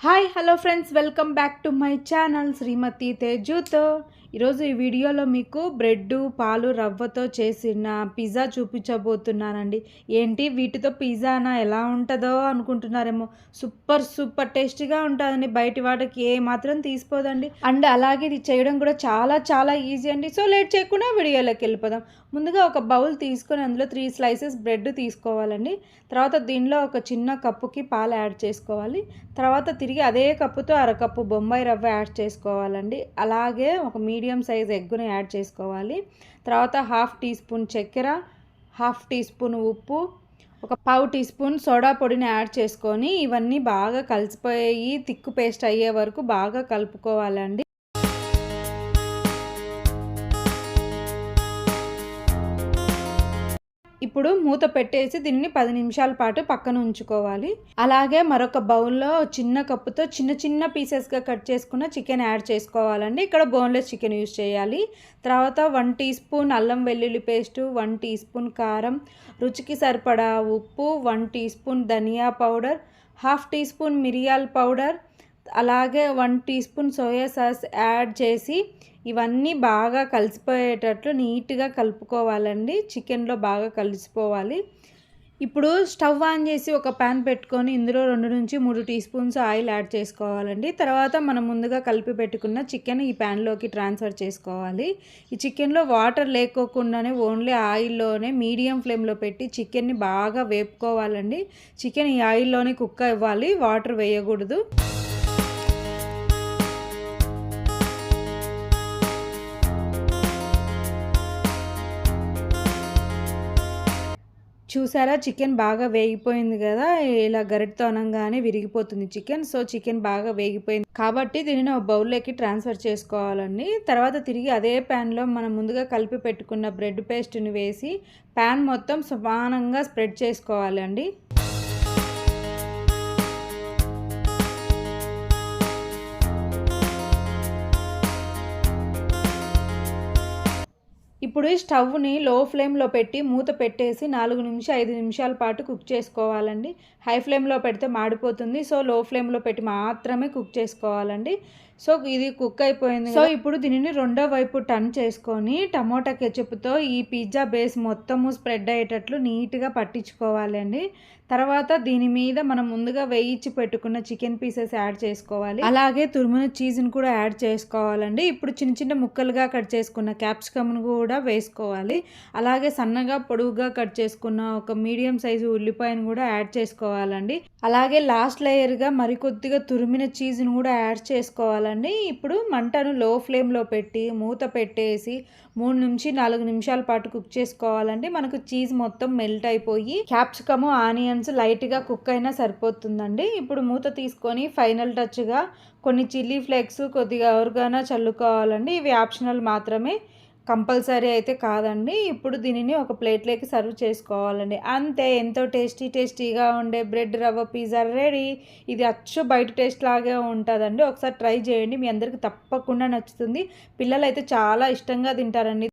Hi, hello friends, welcome back to my channel, Srimati Tejuto. ఈరోజు ఈ వీడియోలో మీకు బ్రెడ్ పాలు రవ్వతో చేసిన పిజ్జా చూపించబోతున్నానండి. ఏంటి? వీటితో పిజ్జానా? ఎలా ఉంటుందో అనుకుంటున్నారేమో. సూపర్ సూపర్ టేస్టీగా ఉంటుందండి. బయటి వాటికి ఏ మాత్రం తీసిపోదండి. అండ్ అలాగే ఇది చేయడం కూడా చాలా చాలా ఈజీ అండి. సో లేట్ చేయకుండా వీడియోలోకి వెళ్ళిపోదాం. ముందుగా ఒక బౌల్ తీసుకొని అందులో త్రీ స్లైసెస్ బ్రెడ్ తీసుకోవాలండి. తర్వాత దీనిలో ఒక చిన్న కప్పుకి పాలు యాడ్ చేసుకోవాలి. తర్వాత తిరిగి అదే కప్పుతో అరకప్పు బొంబాయి రవ్వ యాడ్ చేసుకోవాలండి. అలాగే ఒక మీడియం మీడియం సైజ్ ఎగ్గును యాడ్ చేసుకోవాలి. తర్వాత హాఫ్ టీ స్పూన్ చక్కెర హాఫ్ టీ స్పూన్ ఉప్పు ఒక పావు టీ స్పూన్ సోడా పొడిని యాడ్ చేసుకొని ఇవన్నీ బాగా కలిసిపోయి తిక్కు పేస్ట్ అయ్యే వరకు బాగా కలుపుకోవాలండి. ఇప్పుడు మూత పెట్టేసి దీన్ని పది నిమిషాల పాటు పక్కన ఉంచుకోవాలి. అలాగే మరొక బౌల్లో చిన్న కప్పుతో చిన్న చిన్న పీసెస్గా కట్ చేసుకున్న చికెన్ యాడ్ చేసుకోవాలండి. ఇక్కడ బోన్లెస్ చికెన్ యూస్ చేయాలి. తర్వాత వన్ టీ స్పూన్ అల్లం వెల్లుల్లి పేస్టు వన్ టీ స్పూన్ కారం రుచికి సరిపడా ఉప్పు వన్ టీ స్పూన్ ధనియా పౌడర్ హాఫ్ టీ స్పూన్ మిరియాల పౌడర్ అలాగే one teaspoon soya sauce add చేసి ఇవన్నీ బాగా కలిసిపోయేటట్లు నీట్గా కలుపుకోవాలండి. చికెన్లో బాగా కలిసిపోవాలి. ఇప్పుడు స్టవ్ ఆన్ చేసి ఒక ప్యాన్ పెట్టుకొని ఇందులో రెండు నుంచి మూడు టీ స్పూన్స్ ఆయిల్ యాడ్ చేసుకోవాలండి. తర్వాత మనం ముందుగా కలిపి పెట్టుకున్న చికెన్ ఈ ప్యాన్లోకి ట్రాన్స్ఫర్ చేసుకోవాలి. ఈ చికెన్లో వాటర్ లేకోకుండానే ఓన్లీ ఆయిల్లోనే మీడియం ఫ్లేమ్లో పెట్టి చికెన్ని బాగా వేపుకోవాలండి. చికెన్ ఈ ఆయిల్లోనే కుక్ ఇవ్వాలి వాటర్ వేయకూడదు. చూసారా? చికెన్ బాగా వేగిపోయింది కదా? ఇలా గరిటతో అనగానే విరిగిపోతుంది చికెన్. సో చికెన్ బాగా వేగిపోయింది. కాబట్టి దీనిని ఒక బౌల్లోకి ట్రాన్స్ఫర్ చేసుకోవాలండి. తర్వాత తిరిగి అదే ప్యాన్లో మనం ముందుగా కలిపి పెట్టుకున్న బ్రెడ్ పేస్ట్ని వేసి ప్యాన్ మొత్తం సమానంగా స్ప్రెడ్ చేసుకోవాలండి. ఇప్పుడు స్టవ్ని లో ఫ్లేమ్లో పెట్టి మూత పెట్టేసి నాలుగు నిమిషం ఐదు నిమిషాల పాటు కుక్ చేసుకోవాలండి. హై ఫ్లేమ్లో పెడితే మాడిపోతుంది. సో లో ఫ్లేమ్లో పెట్టి మాత్రమే కుక్ చేసుకోవాలండి. సో ఇది కుక్ అయిపోయింది సో ఇప్పుడు దీనిని రెండో వైపు టర్న్ చేసుకొని టమోటా కెచప్తో ఈ పిజ్జా బేస్ మొత్తము స్ప్రెడ్ అయ్యేటట్లు నీట్గా పట్టించుకోవాలండి. తర్వాత దీని మీద మనం ముందుగా వేయించి పెట్టుకున్న చికెన్ పీసెస్ యాడ్ చేసుకోవాలి. అలాగే తురుమున చీజ్ని కూడా యాడ్ చేసుకోవాలండి. ఇప్పుడు చిన్న చిన్న ముక్కలుగా కట్ చేసుకున్న క్యాప్సికమ్ను కూడా వేసుకోవాలి. అలాగే సన్నగా పొడుగుగా కట్ చేసుకున్న ఒక మీడియం సైజు ఉల్లిపాయను కూడా యాడ్ చేసుకోవాలండి. అలాగే లాస్ట్ లేయర్గా మరికొద్దిగా తురిమిన చీజ్ను కూడా యాడ్ చేసుకోవాలండి. ఇప్పుడు మంటను లో ఫ్లేమ్లో పెట్టి మూత పెట్టేసి మూడు నుంచి నాలుగు నిమిషాల పాటు కుక్ చేసుకోవాలండి. మనకు చీజ్ మొత్తం మెల్ట్ అయిపోయి క్యాప్సికము ఆనియన్స్ లైట్గా కుక్ అయినా సరిపోతుందండి. ఇప్పుడు మూత తీసుకొని ఫైనల్ టచ్గా కొన్ని చిల్లీ ఫ్లేక్స్ కొద్దిగా ఎవరికైనా చల్లుకోవాలండి. ఇవి ఆప్షనల్ మాత్రమే. కంపల్సరీ అయితే కాదండి. ఇప్పుడు దీనిని ఒక ప్లేట్లోకి సర్వ్ చేసుకోవాలండి. అంతే ఎంతో టేస్టీ టేస్టీగా ఉండే బ్రెడ్ రవ్వ పిజ్జా రెడీ. ఇది అచ్చు బయట టేస్ట్ లాగే ఉంటుందండి. ఒకసారి ట్రై చేయండి. మీ అందరికి తప్పకుండా నచ్చుతుంది. పిల్లలు అయితే చాలా ఇష్టంగా తింటారండి.